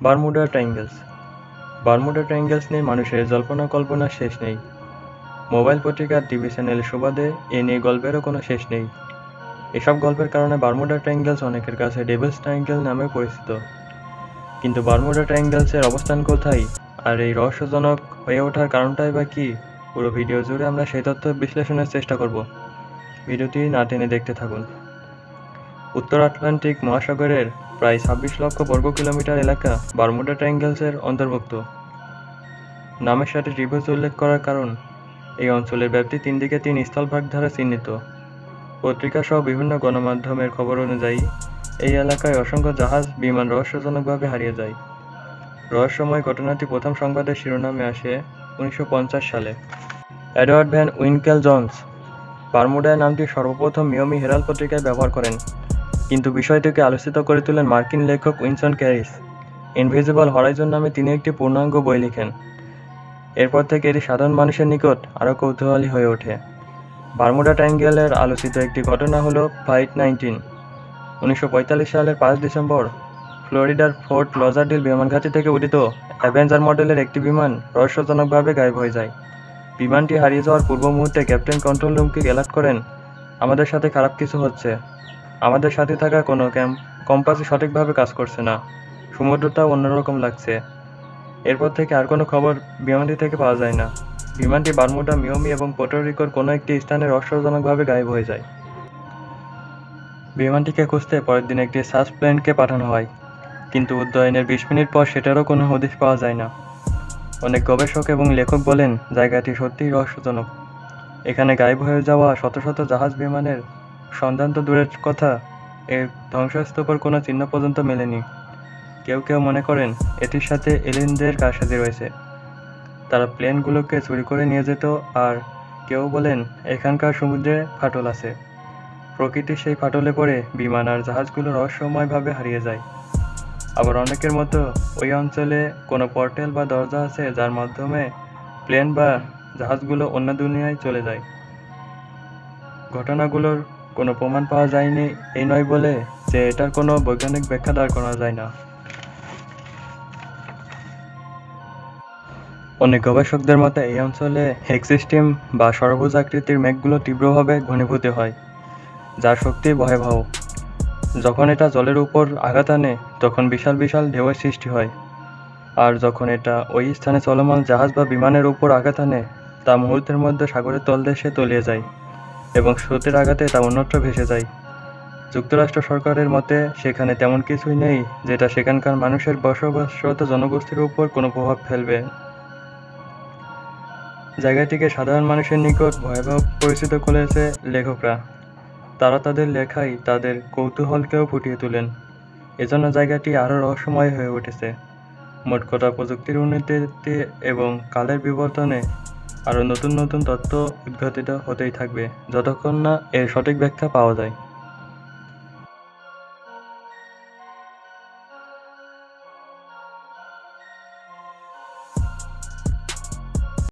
Bermuda triangles Bermuda triangles নিয়ে মানুষের জল্পনা কল্পনার শেষ নেই। মোবাইল পত্রিকার টিভি চ্যানেলের সুবাদে এ নিয়ে গল্পেরও কোনো শেষ নেই। এসব গল্পের কারণে বারমুডা ট্রায়াঙ্গেলস অনেকের কাছে ডেভিলস ট্রায়াঙ্গেল নামে পরিচিত। কিন্তু বারমুডা ট্রায়াঙ্গেলসের অবস্থান কোথায় আর এই রহস্যজনক হয়ে ওঠার কারণটাই বা কী, পুরো ভিডিও জুড়ে আমরা সেই তথ্য বিশ্লেষণের চেষ্টা করব। ভিডিওটি না টেনে দেখতে থাকুন। উত্তর আটলান্টিক মহাসাগরের প্রায় ছাব্বিশ লক্ষ বর্গ কিলোমিটার এলাকা বারমুডা ট্রায়াঙ্গেলসের অন্তর্ভুক্ত। নামের সাথে ত্রিভুজ উল্লেখ করার কারণ, এই অঞ্চলের ব্যাপ্তি তিন দিকে তিন স্থলভাগ দ্বারা চিহ্নিত। পত্রিকা সহ বিভিন্ন গণমাধ্যমের খবর অনুযায়ী, এই এলাকায় অসংখ্য জাহাজ বিমান রহস্যজনকভাবে হারিয়ে যায়। রহস্যময় ঘটনাটি প্রথম সংবাদের শিরোনামে আসে উনিশশো পঞ্চাশ সালে। এডওয়ার্ড ভ্যান উইনকেল জনস বারমুডায় নামটি সর্বপ্রথম মিয়মি হেরাল পত্রিকায় ব্যবহার করেন। কিন্তু বিষয়টিকে আলোচিত করে তোলেন মার্কিন লেখক উইনসন ক্যারিস। ইনভিজিবল হরাইজন নামে তিনি একটি পূর্ণাঙ্গ বই লিখেন। এরপর থেকে এটি সাধারণ মানুষের নিকট আরও কৌতূহলী হয়ে ওঠে। বারমুডা ট্রায়াঙ্গেলের আলোচিত একটি ঘটনা হলো ফ্লাইট নাইনটিন। উনিশশো পঁয়তাল্লিশ সালের পাঁচ ডিসেম্বর, ফ্লোরিডার ফোর্ট লজারডিল বিমানঘাটি থেকে উড়িত অ্যাভেঞ্জার মডেলের একটি বিমান রহস্যজনকভাবে গায়েব হয়ে যায়। বিমানটি হারিয়ে যাওয়ার পূর্ব মুহূর্তে ক্যাপ্টেন কন্ট্রোল রুমকে অ্যালার্ট করেন, আমাদের সাথে খারাপ কিছু হচ্ছে। আমাদের সাথে থাকা কোনো ক্যাম্প কম্পাসই সঠিকভাবে কাজ করছে না। সমুদ্রটাও অন্যরকম লাগছে। এরপর থেকে আর কোনো খবর বিমানটি থেকে পাওয়া যায় না। বিমানটি বারমুডা মিওমি এবং পোর্টোরিকোর কোনো একটি স্থানে রহস্যজনকভাবে গায়েব হয়ে যায়। বিমানটিকে খুঁজতে পরের দিন একটি সার্চ প্লেনকে পাঠানো হয়। কিন্তু উদ্যয়নের বিশ মিনিট পর সেটারও কোনো হদিশ পাওয়া যায় না। অনেক গবেষক এবং লেখক বলেন, জায়গাটি সত্যিই রহস্যজনক। এখানে গায়েব হয়ে যাওয়া শত শত জাহাজ বিমানের সন্ধান তো দূরের কথা। এর ধ্বংসস্তূপের কোনো চিহ্ন পর্যন্ত মেলেনি। কেউ কেউ মনে করেন, এটির সাথে এলিয়েনদের কারসাজি রয়েছে। তারা প্লেনগুলোকে চুরি করে নিয়ে যেত আর কেউ বলেন, এখানকার সমুদ্রে ফাটল আছে। প্রকৃতির সেই ফাটলে পড়ে বিমান আর জাহাজগুলো রহস্যময়ভাবে হারিয়ে যায়। আবার অনেকের মতো ওই অঞ্চলে কোনো পোর্টাল বা দরজা আছে যার মাধ্যমে প্লেন বা জাহাজগুলো অন্য দুনিয়ায় চলে যায়। ঘটনাগুলোর কোনো প্রমাণ পাওয়া যায়নি। এই নয় বলে যে এটার কোনো বৈজ্ঞানিক ব্যাখ্যা দাঁড় করা যায় না। অনেক গবেষকদের মতে, এই অঞ্চলে হেক সিস্টেম বা সরভুজ আকৃতির মেঘগুলো তীব্রভাবে ঘনীভূত হয়, যার শক্তি ভয়াবহ। যখন এটা জলের উপর আঘাত আনে, তখন বিশাল বিশাল ঢেউয়ের সৃষ্টি হয়। আর যখন এটা ওই স্থানে চলমান জাহাজ বা বিমানের উপর আঘাত আনে, তা মুহূর্তের মধ্যে সাগরের তলদেশে তলিয়ে যায়। এবং স্রোতের আঘাতে তা অন্যত্র ভেসে যায়। যুক্তরাষ্ট্র সরকারের মতে, সেখানে তেমন কিছুই নেই যেটা সেখানকার মানুষের বসবাসরত জনগোষ্ঠীর উপর কোনো প্রভাব ফেলবে। জায়গাটিকে সাধারণ মানুষের নিকট ভয়াবহ পরিচিত করেছে লেখকরা। তারা তাদের লেখায় তাদের কৌতূহলকেও ফুটিয়ে তোলেন। এজন্য জায়গাটি আরও রহস্যময় হয়ে উঠেছে। মোট কথা প্রযুক্তির উন্নতিতে এবং কালের বিবর্তনে আরও নতুন নতুন তথ্য উদ্ঘাটিত হতেই থাকবে যতক্ষণ না এর সঠিক ব্যাখ্যা পাওয়া যায়।